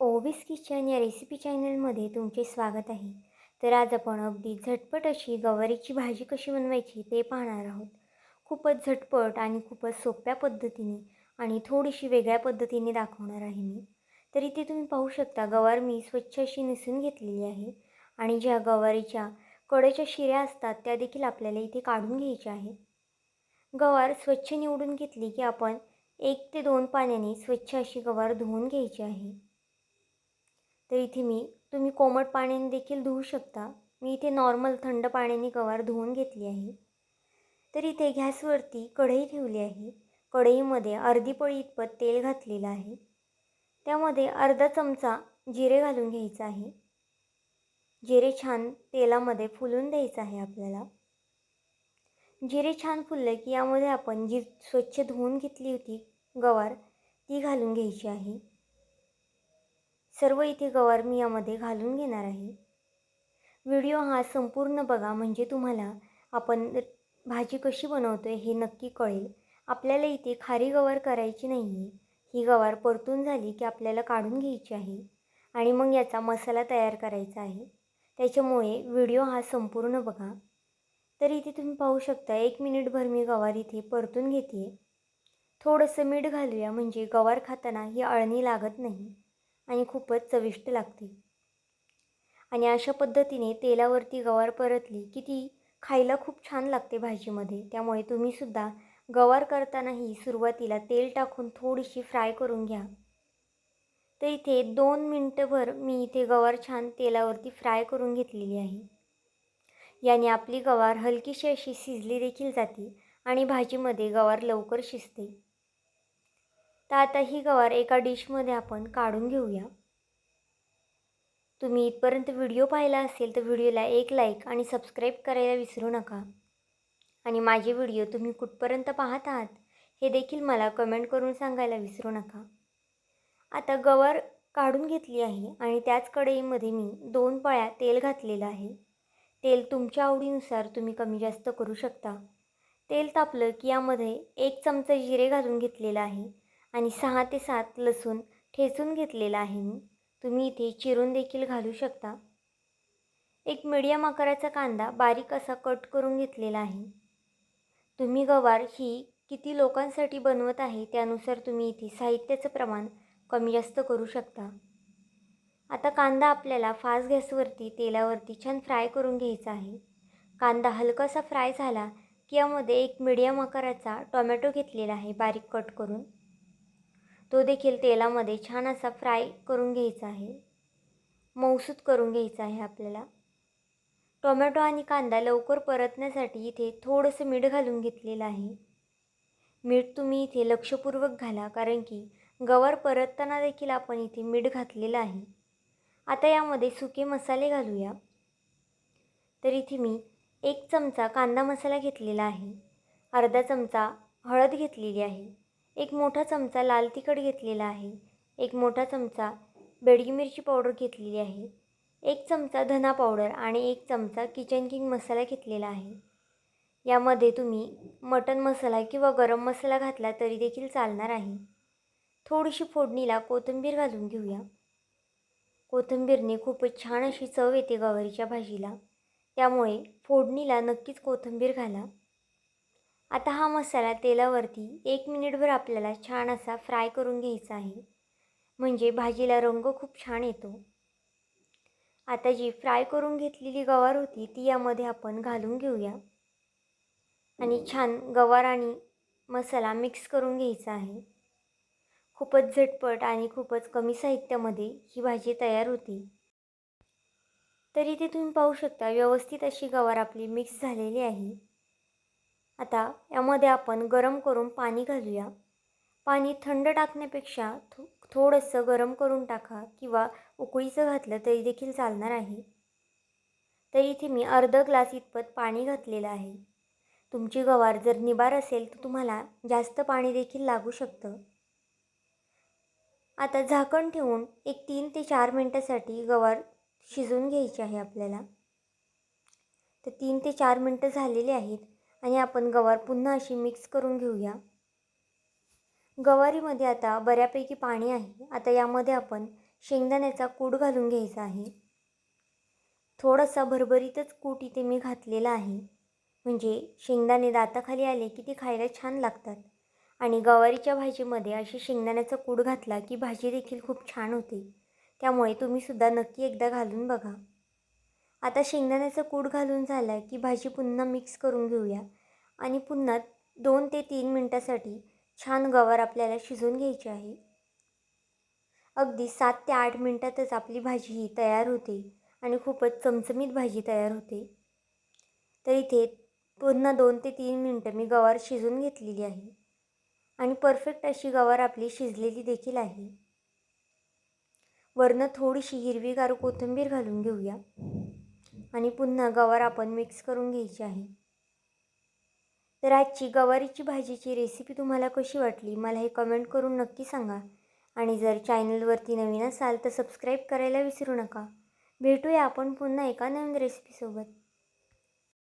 ओवीस kitchen या recipe चॅनलमध्ये तुमचे स्वागत आहे. तर आज आपण अगदी झटपट अशी गवारीची भाजी कशी बनवायची ते पाहणार आहोत. खूपच झटपट आणि खूपच सोप्या पद्धतीने आणि थोडीशी वेगळ्या पद्धतीने दाखवणार आहे मी. तर इथे तुम्ही पाहू शकता गवार मी स्वच्छ अशी निसून घेतलेली आहे आणि ज्या गवारीच्या कडेच्या शिऱ्या असतात त्या देखील आपल्याला इथे काढून घ्यायच्या आहेत. गवार स्वच्छ निवडून घेतली की आपण एक ते दोन पाण्याने स्वच्छ अशी गवार धुवून घ्यायची आहे. तर इथे मी तुम्ही कोमट पाण्याने देखील धुवू शकता. मी इथे नॉर्मल थंड पाण्याने गवार धुवून घेतली आहे. तर इथे गॅसवरती कढई ठेवली आहे. कढईमध्ये अर्धी पळी इतपत तेल घातलेलं आहे. त्यामध्ये अर्धा चमचा जिरे घालून घ्यायचं आहे. जिरे छान तेलामध्ये फुलून द्यायचं आहे आपल्याला. जिरे छान फुलले की यामध्ये आपण जी स्वच्छ धुवून घेतली होती गवार ती घालून घ्यायची आहे. सर्व इथे गवार मी यामध्ये घालून घेणार आहे. व्हिडिओ हा संपूर्ण बघा म्हणजे तुम्हाला आपण भाजी कशी बनवतो आहे हे नक्की कळेल. आपल्याला इथे खारी गवार करायची नाही आहे ही गवार परतून झाली की आपल्याला काढून घ्यायची आहे आणि मग याचा मसाला तयार करायचा आहे. त्याच्यामुळे व्हिडिओ हा संपूर्ण बघा. तर इथे तुम्ही पाहू शकता एक मिनिटभर मी गवार इथे परतून घेते थोडंसं मीठ घालूया म्हणजे गवार खाताना ही अळणी लागत नाही. आणि खूपच चविष्ट लागते. आणि अशा पद्धतीने तेलावरती गवार परतली की ती खायला खूप छान लागते भाजीमध्ये. त्यामुळे तुम्हीसुद्धा गवार करतानाही सुरुवातीला तेल टाकून थोडीशी फ्राय करून घ्या. तर इथे दोन मिनटंभर मी इथे गवार छान तेलावरती फ्राय करून घेतलेली आहे. याने आपली गवार हलकीशी अशी शिजली देखील जाते आणि भाजीमध्ये गवार लवकर शिजते. तर आता ही गवार एका डिशमध्ये आपण काढून घेऊया. तुम्ही इथपर्यंत व्हिडिओ पाहिला असेल तर व्हिडिओला एक लाईक आणि सबस्क्राईब करायला विसरू नका. आणि माझे व्हिडिओ तुम्ही कुठपर्यंत पाहत आहात हे देखील मला कमेंट करून सांगायला विसरू नका. आता गवार काढून घेतली आहे आणि त्याच कढईमध्ये मी दोन पळ्या तेल घातलेलं आहे. तेल तुमच्या आवडीनुसार तुम्ही कमी जास्त करू शकता. तेल तापलं की यामध्ये एक चमचा जिरे घालून घेतलेला आहे. आणि सहा ते सात लसूण ठेचून घेतलेला आहे मी. तुम्ही इथे चिरून देखील घालू शकता. एक मीडियम आकाराचा कांदा बारीक असा कट करून घेतलेला आहे. तुम्ही गवार ही किती लोकांसाठी बनवत आहे त्यानुसार तुम्ही इथे साहित्याचं प्रमाण कमी जास्त करू शकता. आता कांदा आपल्याला फास्ट गॅसवरती तेलावरती छान फ्राय करून घ्यायचा आहे. कांदा हलकासा फ्राय झाला की यामध्ये एक मीडियम आकाराचा टोमॅटो घेतलेला आहे बारीक कट करून. तो देखील तेलामध्ये छान असा फ्राय करून घ्यायचा आहे. मौसूत करून घ्यायचा आहे आपल्याला. टोमॅटो आणि कांदा लवकर परतण्यासाठी इथे थोडंसं मीठ घालून घेतलेलं आहे. मीठ तुम्ही इथे लक्षपूर्वक घाला कारण की गवार परतताना देखील आपण इथे मीठ घातलेलं आहे. आता यामध्ये सुके मसाले घालूया. तर इथे मी एक चमचा कांदा मसाला घेतलेला आहे. अर्धा चमचा हळद घेतलेली आहे. एक मोठा चमचा लाल तिखट घेतलेला आहे. एक मोठा चमचा बेडगी मिरची पावडर घेतलेली आहे. एक चमचा धना पावडर आणि एक चमचा किचन किंग मसाला घेतलेला आहे. यामध्ये तुम्ही मटन मसाला किंवा गरम मसाला घातला तरी देखील चालणार आहे. थोडीशी फोडणीला कोथिंबीर घालून घेऊया. कोथिंबीरने खूपच छान अशी चव येते गवारीच्या भाजीला. त्यामुळे फोडणीला नक्कीच कोथिंबीर घाला. आता हा मसाला तेलावरती एक मिनिटभर आपल्याला छान असा फ्राय करून घ्यायचा आहे. म्हणजे भाजीला रंग खूप छान येतो. आता जी फ्राय करून घेतलेली गवार होती ती यामध्ये आपण घालून घेऊया. आणि छान गवार आणि मसाला मिक्स करून घ्यायचा आहे. खूपच झटपट आणि खूपच कमी साहित्यामध्ये ही भाजी तयार होती. तरी ते तुम्ही पाहू शकता व्यवस्थित अशी गवार आपली मिक्स झालेली आहे. आता यामध्ये आपण गरम करून पाणी घालूया. पाणी थंड टाकण्यापेक्षा थो थोडंसं गरम करून टाका किंवा उकळीचं घातलं तरी देखील चालणार आहे. तर इथे मी अर्ध ग्लास इतपत पाणी घातलेलं आहे. तुमची गवार जर निबार असेल तर तुम्हाला जास्त पाणी देखील लागू शकतं. आता झाकण ठेवून एक तीन ते चार मिनटासाठी गवार शिजवून घ्यायची आहे आपल्याला. तर तीन ते चार मिनटं झालेली आहेत. आणि आपण गवार पुन्हा अशी मिक्स करून घेऊया. गवारीमध्ये आता बऱ्यापैकी पाणी आहे. आता यामध्ये आपण शेंगदाण्याचा कूट घालून घ्यायचा आहे. थोडासा भरभरीतच कूट इथे मी घातलेला आहे. म्हणजे शेंगदाणे दाताखाली आले की ते खायला छान लागतात. आणि गवारीच्या भाजीमध्ये अशी शेंगदाण्याचा कूट घातला की भाजी देखील खूप छान होते. त्यामुळे तुम्हीसुद्धा नक्की एकदा घालून बघा. आता शेंगदाण्याचं कूट घालून झाला की भाजी पुन्हा मिक्स करून घेऊया. आणि पुन्हा दोन ते तीन मिनटासाठी छान गवार आपल्याला शिजवून घ्यायची आहे. अगदी सात ते आठ मिनटातच आपली भाजी ही तयार होते आणि खूपच चमचमीत भाजी तयार होते. तर इथे पुन्हा दोन ते तीन मिनटं मी गवार शिजून घेतलेली आहे. आणि परफेक्ट अशी गवार आपली शिजलेली देखील आहे. वरनं थोडीशी हिरवीगार कोथिंबीर घालून घेऊया. आणि पुन्हा गवार आपण मिक्स करून घ्यायची आहे. तर आजची गवारीची भाजीची रेसिपी तुम्हाला कशी वाटली? मला हे कमेंट करून नक्की सांगा. आणि जर चॅनलवरती नवीन असाल तर सबस्क्राईब करायला विसरू नका. भेटूया आपण पुन्हा एका नवीन रेसिपीसोबत